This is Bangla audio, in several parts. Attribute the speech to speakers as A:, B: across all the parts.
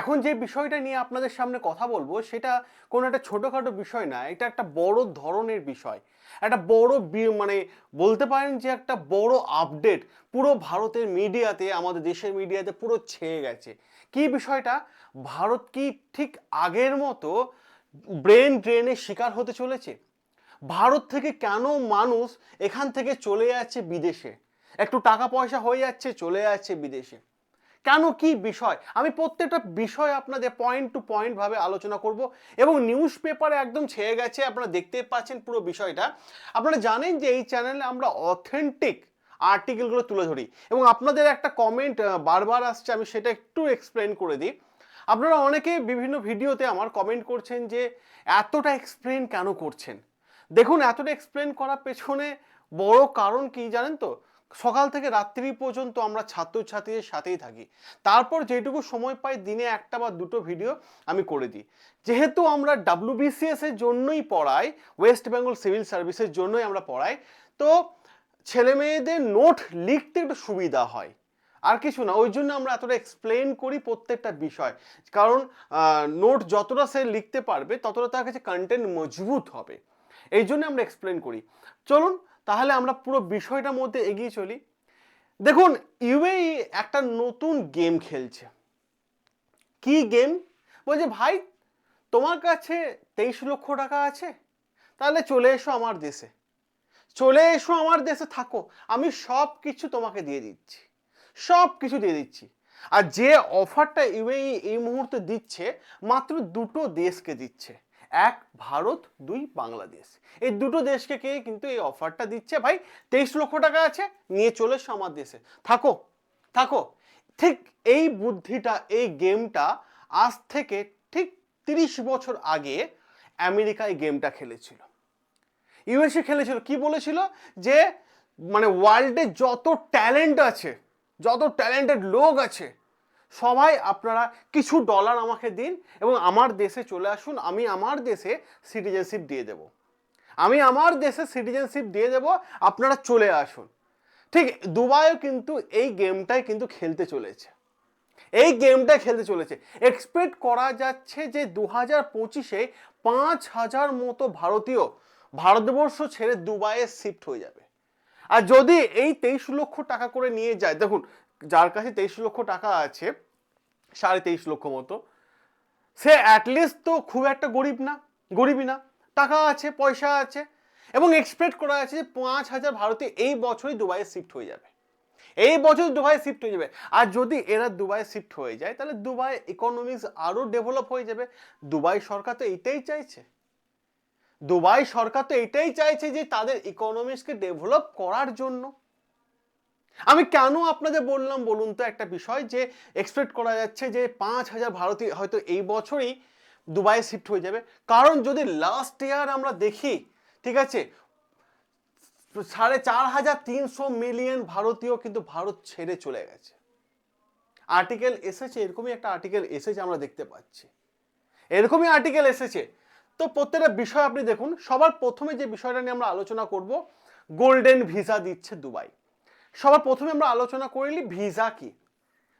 A: এখন যে বিষয়টা নিয়ে আপনাদের সামনে কথা বলব, সেটা কোনো একটা ছোটোখাটো বিষয় না, এটা একটা বড় ধরনের বিষয়। একটা বড় মানে বলতে পারেন যে একটা বড় আপডেট পুরো ভারতের মিডিয়াতে, আমাদের দেশের মিডিয়াতে পুরো ছেয়ে গেছে। কি বিষয়টা? ভারত কি ঠিক আগের মতো ব্রেন ড্রেনের শিকার হতে চলেছে? ভারত থেকে কেন মানুষ এখান থেকে চলে যাচ্ছে বিদেশে? একটু টাকা পয়সা হয়ে যাচ্ছে, চলে যাচ্ছে বিদেশে। কেন, কি বিষয়? আমি প্রত্যেকটা বিষয় আপনাদের পয়েন্ট টু পয়েন্ট ভাবে আলোচনা করব এবং নিউজ পেপারে একদম ছেয়ে গেছে, আপনারা দেখতে পাচ্ছেন পুরো বিষয়টা। আপনারা জানেন যে এই চ্যানেলে আমরা অথেন্টিক আর্টিকেলগুলো তুলে ধরি এবং আপনাদের একটা কমেন্ট বারবার আসছে, আমি সেটা একটু এক্সপ্লেন করে দিই। আপনারা অনেকে বিভিন্ন ভিডিওতে আমার কমেন্ট করছেন যে, এতটা এক্সপ্লেন কেন করছেন? দেখুন, এতটা এক্সপ্লেন করার পেছনে বড় কারণ কি জানেন তো? সকাল থেকে রাত্রি পর্যন্ত আমরা ছাত্রছাত্রীদের সাথেই থাকি। তারপর যেটুকু সময় পাই দিনে একটা বা দুটো ভিডিও আমি করে দিই। যেহেতু আমরা ডাব্লিউবিসিএস এর জন্যই পড়াই ওয়েস্ট বেঙ্গল সিভিল সার্ভিসের জন্যই আমরা পড়াই, তো ছেলে মেয়েদের নোট লিখতে একটু সুবিধা হয়। আর কিছু না, ওই জন্য আমরা এতটা এক্সপ্লেন করি প্রত্যেকটা বিষয়। কারণ নোট যতটা সে লিখতে পারবে, ততটা তার কাছে কন্টেন্ট মজবুত হবে। এই জন্য আমরা এক্সপ্লেন করি। চলুন তাহলে আমরা পুরো বিষয়টার মধ্যে এগিয়ে চলি। দেখুন, ইউএই একটা নতুন গেম খেলছে। কি গেম? বলছে, ভাই, তোমার কাছে তেইশ লক্ষ টাকা আছে? তাহলে চলে এসো আমার দেশে। চলে এসো আমার দেশে থাকো। আমি সব কিছু তোমাকে দিয়ে দিচ্ছি। সব কিছু দিয়ে দিচ্ছি। আর যে অফারটা ইউএই এই মুহূর্তে দিচ্ছে, মাত্র দুটো দেশকে দিচ্ছে। এক ভারত, দুই বাংলাদেশ। এই দুটো দেশকে কে কিন্তু এই অফারটা দিচ্ছে? ভাই, তেইশ লক্ষ টাকা আছে, নিয়ে চলে এসো আমার দেশে। থাকো থাকো। ঠিক এই বুদ্ধিটা, এই গেমটা আজ থেকে ঠিক তিরিশ বছর আগে আমেরিকা এই গেমটা খেলেছিল। ইউএসএ খেলেছিল। কি বলেছিল? যে মানে ওয়ার্ল্ডে যত ট্যালেন্ট আছে, যত ট্যালেন্টেড লোক আছে সবাই আপনারা কিছু ডলার আমাকে দিন এবং আমার দেশে চলে আসুন, আমি আমার দেশে সিটিজেনশিপ দিয়ে দেব। আমি আমার দেশে সিটিজেনশিপ দিয়ে দেব, আপনারা চলে আসুন। ঠিক দুবাইও কিন্তু এই গেমটাই কিন্তু খেলতে চলেছে। এই গেমটা খেলতে চলেছে। এক্সপেক্ট করা যাচ্ছে যে দু হাজার পঁচিশে পাঁচ হাজার মতো ভারতীয় ভারতবর্ষ ছেড়ে দুবাইয়ে শিফট হয়ে যাবে। আর যদি এই তেইশ লক্ষ টাকা করে নিয়ে যায়, দেখুন, যার কাছে তেইশ লক্ষ টাকা আছে সাড়ে তেইশ লক্ষ মতো। সে অ্যাটলিস্ট তো খুব একটা গরিব না, গরিবই না। টাকা আছে, পয়সা আছে, এবং এক্সপেক্ট করা আছে যে পাঁচ হাজার ভারতীয় এই বছরই দুবাইয়ে শিফট হয়ে যাবে। এই বছর দুবাই শিফট হয়ে যাবে। আর যদি এরা দুবাই শিফট হয়ে যায়, তাহলে দুবাই ইকোনমিক্স আরও ডেভেলপ হয়ে যাবে। দুবাই সরকার তো এইটাই চাইছে। দুবাই সরকার তো এটাই চাইছে যে তাদের ইকোনমিক্সকে ডেভেলপ করার জন্য। আমি কেন আপনাদের বললাম বলুন তো একটা বিষয় যে এক্সপেক্ট করা যাচ্ছে যে পাঁচ হাজার ভারতীয় হয়তো এই বছরই দুবাই শিফট হয়ে যাবে। কারণ যদি লাস্ট ইয়ার আমরা দেখি, ঠিক আছে, সাড়ে চার হাজার তিনশো মিলিয়ন ভারতীয় কিন্তু ভারত ছেড়ে চলে গেছে। আর্টিকেল এসেছে, এরকমই একটা আর্টিকেল এসেছে আমরা দেখতে পাচ্ছি। এরকমই আর্টিকেল এসেছে। তো প্রত্যেকটা বিষয় আপনি দেখুন, সবার প্রথমে যে বিষয়টা নিয়ে আমরা আলোচনা করব গোল্ডেন ভিসা দিচ্ছে দুবাই। সবার প্রথমে আমরা আলোচনা করিলি ভিসা কি।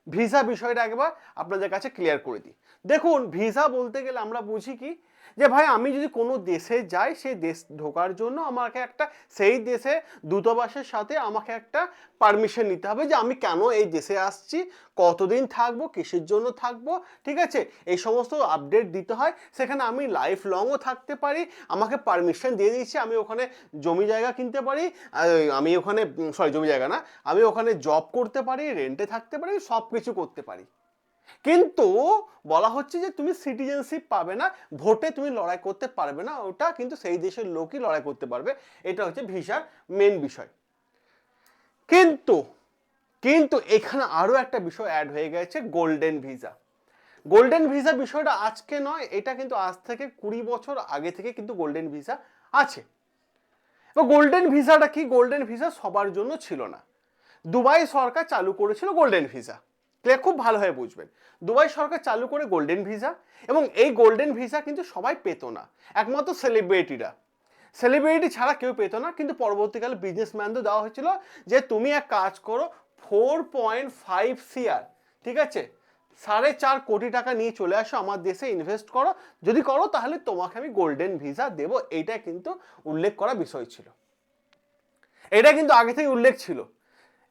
A: ভিসা বিষয়টা একবার আপনাদের কাছে ক্লিয়ার করে দিই। দেখুন, ভিসা বলতে গেলে আমরা বুঝি কি, যে ভাই, আমি যদি কোনো দেশে যাই, সেই দেশ ঢোকার জন্য আমাকে একটা, সেই দেশে দূতাবাসের সাথে আমাকে একটা পারমিশন নিতে হবে যে আমি কেন এই দেশে আসছি কতদিন থাকব, কিসের জন্য থাকব, ঠিক আছে? এই সমস্ত আপডেট দিতে হয়। সেখানে আমি লাইফ লংও থাকতে পারি। আমাকে পারমিশন দিয়ে দিচ্ছে আমি ওখানে জমি জায়গা কিনতে পারি। আমি ওখানে সরি জমি জায়গা না, আমি ওখানে জব করতে পারি রেন্টে থাকতে পারি সব কিছু করতে পারি। কিন্তু বলা হচ্ছে যে তুমি সিটিজেনশিপ পাবে না, ভোটে তুমি লড়াই করতে পারবে না, ওটা কিন্তু সেই দেশের লোকই লড়াই করতে পারবে। এটা হচ্ছে ভিসার মেন বিষয়। কিন্তু কিন্তু এখানে আরও একটা বিষয় অ্যাড হয়ে গেছে গোল্ডেন ভিসা গোল্ডেন ভিসা বিষয়টা আজকে নয়, এটা কিন্তু আজ থেকে কুড়ি বছর আগে থেকে কিন্তু গোল্ডেন ভিসা আছে। এবার গোল্ডেন ভিসাটা কি? গোল্ডেন ভিসা সবার জন্য ছিল না। দুবাই সরকার চালু করেছিল গোল্ডেন ভিসা ক্লিয়ার খুব ভালোভাবে বুঝবেন। দুবাই সরকার চালু করে গোল্ডেন ভিসা এবং এই গোল্ডেন ভিসা কিন্তু সবাই পেত না। একমাত্র সেলিব্রিটিরা সেলিব্রিটি ছাড়া কেউ পেত না, কিন্তু পরবর্তীকালে বিজনেসম্যানদের দেওয়া হয়েছিল যে, তুমি এক কাজ করো ফোর পয়েন্ট ফাইভ সিআর ঠিক আছে? সাড়ে চার কোটি টাকা নিয়ে চলে আসো আমার দেশে ইনভেস্ট করো। যদি করো, তাহলে তোমাকে আমি গোল্ডেন ভিসা দেব। এইটা কিন্তু উল্লেখ করা বিষয় ছিল। এটা কিন্তু আগে থেকে উল্লেখ ছিল।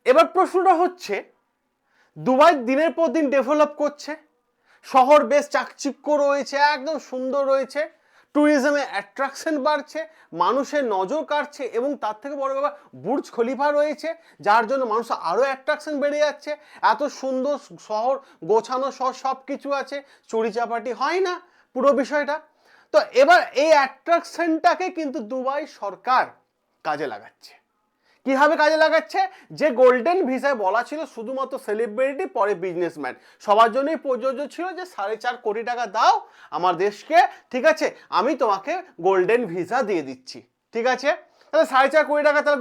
A: এবার প্রশ্নটা হচ্ছে, দুবাই দিনের পর দিন ডেভেলপ করছে, শহর বেশ চাকচিক্য রয়েছে, একদম সুন্দর রয়েছে। ট্যুরিজমে অ্যাট্রাকশন বাড়ছে, মানুষের নজর কাটছে এবং তার থেকে বড় ব্যাপার বুর্জ খলিফা রয়েছে, যার জন্য মানুষ আরও অ্যাট্রাকশন বেড়ে যাচ্ছে। এত সুন্দর শহর, গোছানো শহর সব কিছু আছে, চুরি চাপাটি হয় না, পুরো বিষয়টা। তো এবার এই অ্যাট্রাকশনটাকে কিন্তু দুবাই সরকার কাজে লাগাচ্ছে। কীভাবে কাজে লাগাচ্ছে? যে গোল্ডেন ভিসায় বলা ছিল শুধুমাত্র সেলিব্রিটি পরে বিজনেসম্যান সবার জন্যই প্রযোজ্য ছিল যে সাড়ে চার কোটি টাকা দাও আমার দেশকে, ঠিক আছে? আমি তোমাকে গোল্ডেন ভিসা দিয়ে দিচ্ছি, ঠিক আছে? তাহলে সাড়ে চার কোটি টাকা তাহলে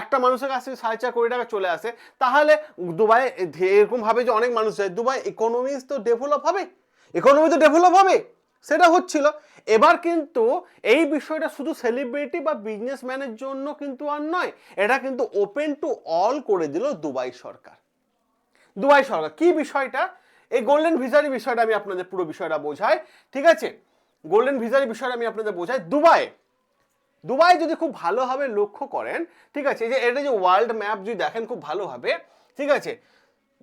A: একটা মানুষের কাছে সাড়ে চার কোটি টাকা চলে আসে। তাহলে দুবাই এরকম ভাবে যে অনেক মানুষ যায়, দুবাই ইকোনমিক্স তো ডেভেলপ হবে। ইকোনমি তো ডেভেলপ হবে। সেটা হচ্ছিল। এবার কিন্তু এই বিষয়টা শুধু সেলিব্রিটি বা বিজনেসম্যানের জন্য কিন্তু আর নয়, এটা কিন্তু ওপেন টু অল করে দিল দুবাই সরকার। দুবাই সরকার, কি বিষয়টা? এই গোল্ডেন ভিসারি বিষয়টা আমি আপনাদের পুরো বিষয়টা বোঝাই, ঠিক আছে? গোল্ডেন ভিসারি বিষয়টা আমি আপনাদের বোঝাই, দুবাই। দুবাই যদি খুব ভালোভাবে লক্ষ্য করেন, ঠিক আছে? যে, এটা যে ওয়ার্ল্ড ম্যাপ যদি দেখেন, খুব ভালোভাবে, ঠিক আছে?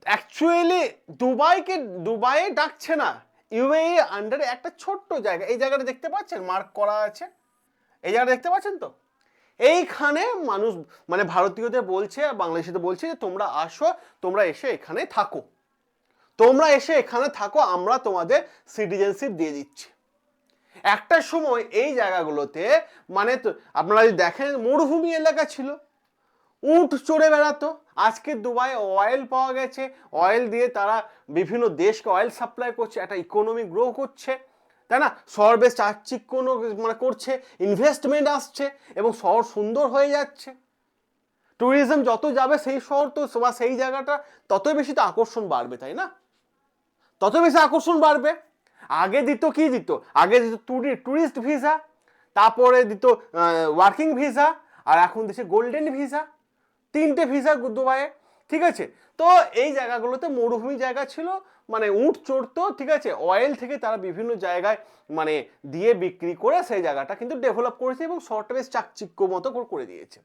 A: অ্যাকচুয়ালি দুবাইকে দুবাই ডাকছে না। ইউএই আন্ডারে একটা ছোট্ট জায়গা। এই জায়গাটা দেখতে পাচ্ছেন? মার্ক করা আছে। এই জায়গাটা দেখতে পাচ্ছেন তো? এইখানে মানুষ মানে ভারতীয়দের বলছে আর বাংলাদেশিদের বলছে যে, তোমরা আসো, তোমরা এসে এখানে থাকো। তোমরা এসে এখানে থাকো, আমরা তোমাদের সিটিজেনশিপ দিয়ে দিচ্ছি। একটা সময় এই জায়গাগুলোতে মানে আপনারা যদি দেখেন, মরুভূমি এলাকা ছিল। উট চড়ে বেড়াতো। আজকে দুবাই অয়েল পাওয়া গেছে। অয়েল দিয়ে তারা বিভিন্ন দেশকে অয়েল সাপ্লাই করছে, একটা ইকোনমি গ্রো করছে। তাই না? শহর বেশ চাকচিক্য মানে করছে ইনভেস্টমেন্ট আসছে এবং শহর সুন্দর হয়ে যাচ্ছে। ট্যুরিজম যত যাবে সেই শহর তো বা সেই জায়গাটা তত বেশি তো আকর্ষণ বাড়বে, তাই না? তত বেশি আকর্ষণ বাড়বে। আগে দিত কি দিত? আগে দিত ট্যুরিস্ট ভিসা তারপরে দিত ওয়ার্কিং ভিসা আর এখন দিচ্ছে গোল্ডেন ভিসা তিনটে ভিসা দুবাইয়ে, ঠিক আছে? তো এই জায়গাগুলোতে মরুভূমি জায়গা ছিল মানে উট চড়তো ঠিক আছে? অয়েল থেকে তারা বিভিন্ন জায়গায় মানে দিয়ে বিক্রি করে সেই জায়গাটা কিন্তু ডেভেলপ করেছে এবং বেশ চাকচিক্য মতো করে- দিয়েছে।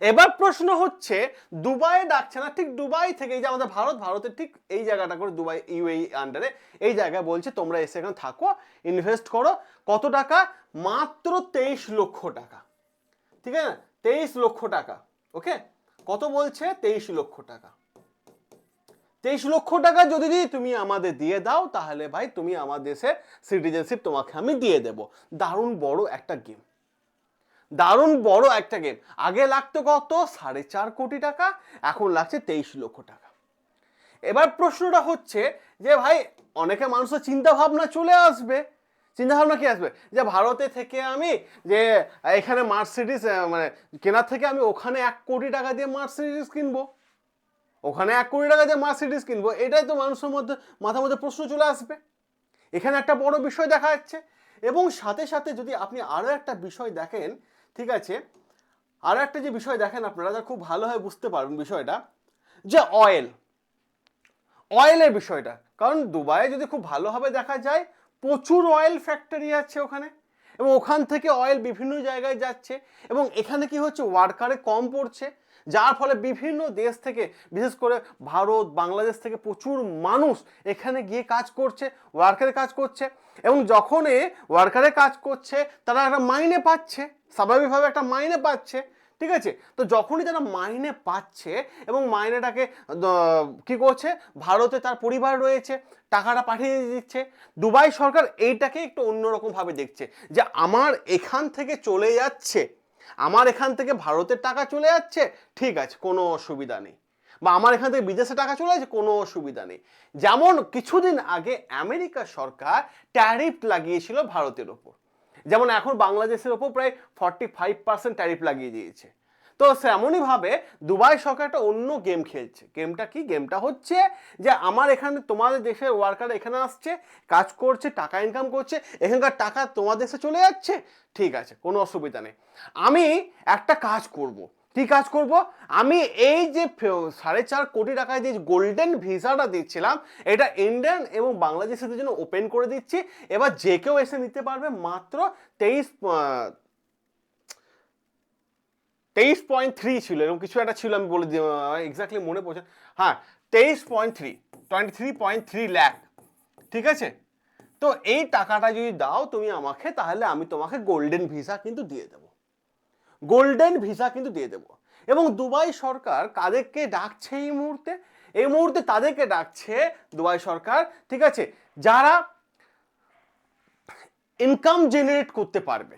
A: এবার প্রশ্ন হচ্ছে দুবাই ডাকছে না, ঠিক দুবাই থেকে, এই যে আমাদের ভারত, ভারতের ঠিক এই জায়গাটা করে দুবাই ইউএই আন্ডারে এই জায়গায় বলছে, তোমরা এসে এখানে থাকো ইনভেস্ট করো। কত টাকা? মাত্র তেইশ লক্ষ টাকা। ঠিক আছে? তেইশ লক্ষ টাকা। ওকে কত বলছে? তেইশ লক্ষ টাকা। তেইশ লক্ষ টাকা যদি তুমি আমাদের দিয়ে দাও, তাহলে ভাই তুমি আমার দেশের সিটিজেনশিপ তোমাকে আমি দিয়ে দেব। দারুণ বড় একটা গেম দারুণ বড় একটা গেম আগে লাগতো কত? সাড়ে চার কোটি টাকা, এখন লাগছে তেইশ লক্ষ টাকা। এবার প্রশ্নটা হচ্ছে যে ভাই, অনেকে মানুষের চিন্তা ভাবনা চলে আসবে। চিন্তা ভাবনা কি আসবে? যে ভারতে থেকে আমি যে, এখানে মার্সিডিস মানে কেনার থেকে আমি ওখানে এক কোটি টাকা দিয়ে মার্সিডিস কিনবো। ওখানে এক কোটি টাকা দিয়ে মার্সিডিস কিনবো। এটাই তো মানুষের মধ্যে, মাথার মধ্যে প্রশ্ন চলে আসবে। এখানে একটা বড় বিষয় দেখা যাচ্ছে। এবং সাথে সাথে যদি আপনি আরও একটা বিষয় দেখেন, ঠিক আছে? আরও একটা যে বিষয় দেখেন আপনারা, যা খুব ভালোভাবে বুঝতে পারবেন বিষয়টা, যে অয়েল অয়েলের বিষয়টা। কারণ দুবাইয়ে যদি খুব ভালোভাবে দেখা যায় প্রচুর অয়েল ফ্যাক্টরি আছে ওখানে। এবং ওখান থেকে অয়েল বিভিন্ন জায়গায় যাচ্ছে। এবং এখানে কি হচ্ছে? ওয়ার্কারে কম পড়ছে। যার ফলে বিভিন্ন দেশ থেকে, বিশেষ করে ভারত, বাংলাদেশ থেকে প্রচুর মানুষ এখানে গিয়ে কাজ করছে ওয়ার্কারে কাজ করছে। এবং যখন এ ওয়ার্কারে কাজ করছে, তারা একটা মাইনে পাচ্ছে। স্বাভাবিকভাবে একটা মাইনে পাচ্ছে। ঠিক আছে? তো যখনই তারা মাইনে পাচ্ছে এবং মাইনেটাকে কি করছে? ভারতে তার পরিবার রয়েছে, টাকাটা পাঠিয়ে দিচ্ছে, দুবাই সরকার এইটাকে একটু অন্যরকমভাবে দেখছে যে আমার এখান থেকে চলে যাচ্ছে, আমার এখান থেকে ভারতের টাকা চলে যাচ্ছে, ঠিক আছে, কোনো অসুবিধা নেই। বা আমার এখান থেকে বিদেশে টাকা চলে যাচ্ছে, কোনো অসুবিধা নেই। যেমন কিছুদিন আগে আমেরিকা সরকার ট্যারিফ লাগিয়েছিল ভারতের ওপর। যেমন এখন বাংলাদেশের ওপর প্রায় ফর্টি ফাইভ পার্সেন্ট ট্যারিফ লাগিয়ে দিয়েছে। তো তেমনইভাবে দুবাই সরকার একটা অন্য গেম খেলছে। গেমটা কি? গেমটা হচ্ছে যে আমার এখানে তোমাদের দেশের ওয়ার্কার এখানে আসছে, কাজ করছে, টাকা ইনকাম করছে, এখানকার টাকা তোমাদের দেশে চলে যাচ্ছে? ঠিক আছে, কোনো অসুবিধা নেই। আমি একটা কাজ করব। কি কাজ করব? আমি এই যে সাড়ে চার কোটি টাকায় যে গোল্ডেন ভিসাটা দিচ্ছিলাম, এটা ইন্ডিয়ান এবং বাংলাদেশিদের জন্য ওপেন করে দিচ্ছি। এবার যে কেউ এসে নিতে পারবে মাত্র তেইশ তেইশ পয়েন্ট থ্রি ছিল, এরকম কিছু একটা ছিল আমি বলে দিই এক্স্যাক্টলি মনে পড়ছে। হ্যাঁ তেইশ point three twenty three point three lakh ঠিক আছে? তো এই টাকাটা যদি দাও তুমি আমাকে, তাহলে আমি তোমাকে গোল্ডেন ভিসা কিন্তু দিয়ে দেবো। গোল্ডেন ভিসা কিন্তু দিয়ে দেবো। এবং দুবাই সরকার কাদেরকে ডাকছে এই মুহূর্তে? এই মুহূর্তে তাদেরকে ডাকছে দুবাই সরকার, ঠিক আছে? যারা ইনকাম জেনারেট করতে পারবে।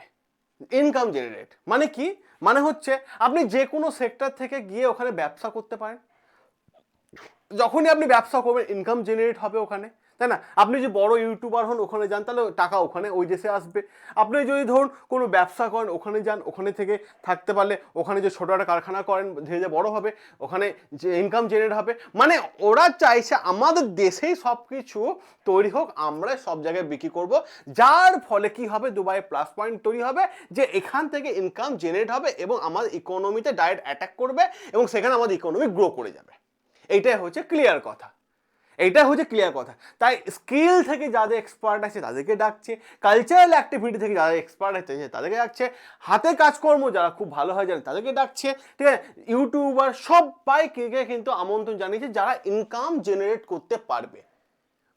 A: ইনকাম জেনারেট মানে কি? মানে হচ্ছে আপনি যে কোনো সেক্টর থেকে গিয়ে ওখানে ব্যবসা করতে পারেন। যখনই আপনি ব্যবসা করবেন ইনকাম জেনারেট হবে ওখানে। তাই না? আপনি যে বড় ইউটিউবার হন, ওখানে যান, তাহলে টাকা ওখানে, ওই দেশে আসবে। আপনি যদি ধরুন কোনো ব্যবসা করেন, ওখানে যান, ওখানে থেকে থাকতে পারলে, ওখানে যে ছোটো একটা কারখানা করেন, ধীরে ধীরে বড় হবে, ওখানে যে ইনকাম জেনারেট হবে মানে ওরা চাইছে আমাদের দেশেই সব কিছু তৈরি হোক আমরা সব জায়গায় বিক্রি করব। যার ফলে কি হবে? দুবাই প্লাস পয়েন্ট তৈরি হবে, যে এখান থেকে ইনকাম জেনারেট হবে এবং আমাদের ইকোনমিতে ডাইরেক্ট অ্যাটাক করবে এবং সেখানে আমাদের ইকোনমি গ্রো করে যাবে। এইটাই হচ্ছে ক্লিয়ার কথা। এইটা হচ্ছে ক্লিয়ার কথা। তাই স্কিল থেকে যাদের এক্সপার্ট আছে তাদেরকে ডাকছে কালচারাল অ্যাক্টিভিটি থেকে যারা এক্সপার্ট আছে তাদেরকে ডাকছে, হাতে কাজকর্ম যারা খুব ভালো হয় জানে তাদেরকে ডাকছে, ঠিক আছে? ইউটিউবার সবাইকে কিন্তু আমন্ত্রণ জানিয়েছে যারা ইনকাম জেনারেট করতে পারবে।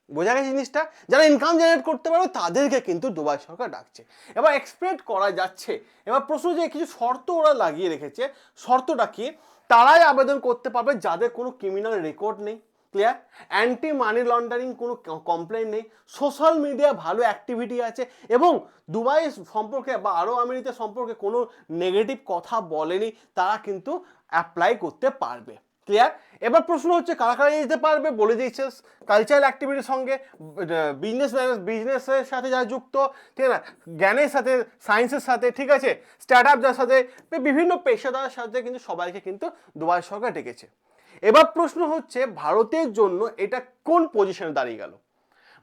A: বোঝা গেছে জিনিসটা? যারা ইনকাম জেনারেট করতে পারবে তাদেরকে কিন্তু দুবাই সরকার ডাকছে। এবার এক্সপেক্ট করা যাচ্ছে। এবার প্রশ্ন যে কিছু শর্ত ওরা লাগিয়ে রেখেছে, শর্তটা কি? তারাই আবেদন করতে পারবে যাদের কোনো ক্রিমিনাল রেকর্ড নেই। ক্লিয়ার অ্যান্টি মানি লন্ডারিং কোনো কমপ্লেন নেই। সোশ্যাল মিডিয়া ভালো অ্যাক্টিভিটি আছে এবং দুবাই সম্পর্কে বা আরও আমেরিকা সম্পর্কে কোনো নেগেটিভ কথা বলেনি, তারা কিন্তু অ্যাপ্লাই করতে পারবে। ক্লিয়ার এবার প্রশ্ন হচ্ছে, কারা কারা যেতে পারবে বলে দিয়েছে কালচারাল অ্যাক্টিভিটির সঙ্গে? বিজনেস বিজনেসের সাথে যারা যুক্ত, ঠিক আছে জ্ঞানের সাথে সায়েন্সের সাথে, ঠিক আছে? স্টার্ট আপ যার সাথে, বিভিন্ন পেশাদারের সাথে কিন্তু সবাইকে কিন্তু দুবাই সরকার ডেকেছে। এবার প্রশ্ন হচ্ছে, ভারতের জন্য এটা কোন পজিশনে দাঁড়িয়ে গেল?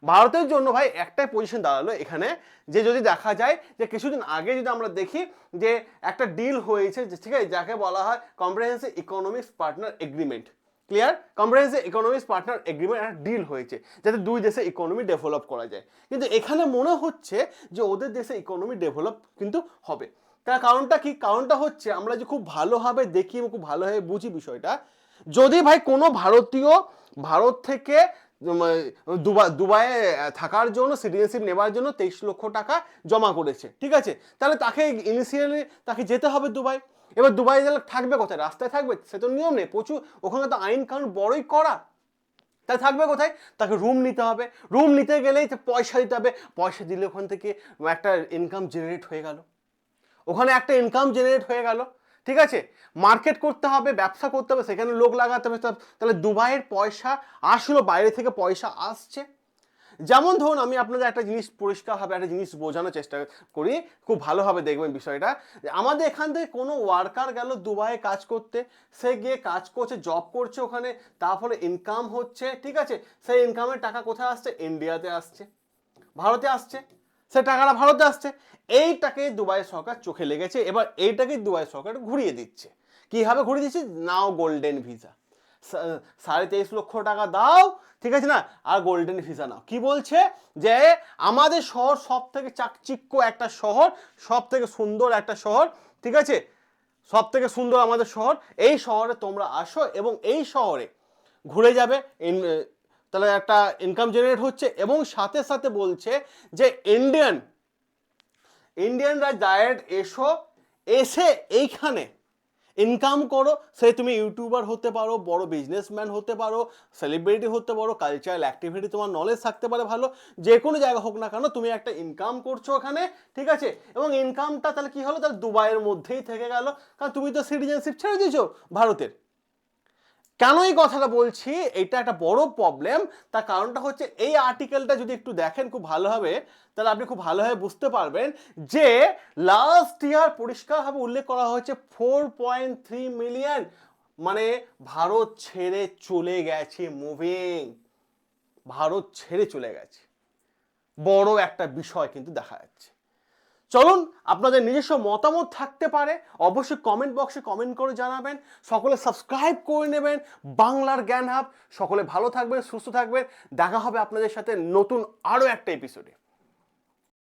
A: ভারতের জন্য ভাই একটাই পজিশন দাঁড়াল এখানে, যে যদি দেখা যায় যে কিছুদিন আগে যদি আমরা দেখি যে একটা ডিল হয়েছে ঠিক আছে, যাকে বলা হয় comprehensive economics partner agreement clear comprehensive economics partner agreement একটা ডিল হয়েছে, যাতে দুই দেশে ইকোনমি ডেভেলপ করা যায়। কিন্তু এখানে মনে হচ্ছে যে ওদের দেশে ইকোনমি ডেভেলপ কিন্তু হবে। তার কারণটা কি? কারণটা হচ্ছে আমরা যে খুব ভালোভাবে দেখি এবং খুব ভালোভাবে বুঝি বিষয়টা যদি ভাই কোনো ভারতীয় ভারত থেকে দুবাই দুবাইয়ে থাকার জন্য, সিটিজেনশিপ নেবার জন্য তেইশ লক্ষ টাকা জমা করেছে, ঠিক আছে? তাহলে তাকে ইনিশিয়ালি তাকে যেতে হবে দুবাই। এবার দুবাই গেলে থাকবে কোথায়? রাস্তায় থাকবে? সে তো নিয়ম নেই, প্রচুর, ওখানে তো আইন কানুন বড়ই করা তাই থাকবে কোথায়? তাকে রুম নিতে হবে। রুম নিতে গেলেই পয়সা দিতে হবে। পয়সা দিলে ওখান থেকে একটা ইনকাম জেনারেট হয়ে গেল। ওখানে একটা ইনকাম জেনারেট হয়ে গেল। ঠিক আছে? মার্কেট করতে হবে, ব্যবসা করতে হবে, সেখানে লোক লাগাতে হবে। তাহলে দুবাইয়ের পয়সা আসলো, বাইরে থেকে পয়সা আসছে। যেমন ধরুন, আমি আপনাদের একটা জিনিস পরিষ্কারভাবে একটা জিনিস বোঝানোর চেষ্টা করি। খুব ভালোভাবে দেখবেন বিষয়টা। আমাদের এখান থেকে কোনো ওয়ার্কার গেল দুবাইয়ে কাজ করতে। সে গিয়ে কাজ করছে জব করছে ওখানে, তার ফলে ইনকাম হচ্ছে, ঠিক আছে? সেই ইনকামের টাকা কোথায় আসছে? ইন্ডিয়াতে আসছে। ভারতে আসছে। সে টাকাটা ভারতে আসছে। এইটাকে দুবাই সরকার চোখে লেগেছে এবার এইটাকে দুবাই সরকার ঘুরিয়ে দিচ্ছে। কীভাবে ঘুরিয়ে দিচ্ছে? নাও গোল্ডেন ভিসা সাড়ে তেইশ লক্ষ টাকা দাও, ঠিক আছে না? আর গোল্ডেন ভিসা নাও। কি বলছে? যে আমাদের শহর সব থেকে চাকচিক্য একটা শহর সব থেকে সুন্দর একটা শহর, ঠিক আছে? সব থেকে সুন্দর আমাদের শহর। এই শহরে তোমরা আসো এবং এই শহরে ঘুরে যাবে। তাহলে একটা ইনকাম জেনারেট হচ্ছে এবং সাথে সাথে বলছে যে ইন্ডিয়ান ইন্ডিয়ানরা ডাইরেক্ট এসো, এসে এইখানে ইনকাম করো। সে তুমি ইউটিউবার হতে পারো, বড় বিজনেসম্যান হতে পারো সেলিব্রিটি হতে পারো কালচারাল অ্যাক্টিভিটি তোমার নলেজ থাকতে পারে ভালো। যে কোনো জায়গা হোক না কেন তুমি একটা ইনকাম করছ ওখানে, ঠিক আছে? এবং ইনকামটা তাহলে কী হলো? তাহলে দুবাইয়ের মধ্যেই থেকে গেল। কারণ তুমি তো সিটিজেনশিপ ছেড়ে দিয়েছ ভারতের। কেন এই কথাটা বলছি? এটা একটা বড় প্রবলেম তার কারণটা হচ্ছে এই আর্টিকেলটা যদি একটু দেখেন খুব ভালোভাবে তাহলে আপনি খুব ভালোভাবে বুঝতে পারবেন যে লাস্ট ইয়ার পরিষ্কারভাবে উল্লেখ করা হয়েছে ফোর পয়েন্ট থ্রি মিলিয়ন মানে ভারত ছেড়ে চলে গেছে মুভিং ভারত ছেড়ে চলে গেছে। বড় একটা বিষয় কিন্তু দেখা যাচ্ছে। চলুন আপনাদের নিজস্ব মতামত থাকতে পারে। অবশ্যই কমেন্ট বক্সে কমেন্ট করে জানাবেন। সকলে সাবস্ক্রাইব করে নেবেন। বাংলার জ্ঞান হাব সকলে ভালো থাকবেন, সুস্থ থাকবেন। দেখা হবে আপনাদের সাথে নতুন আরও একটা এপিসোডে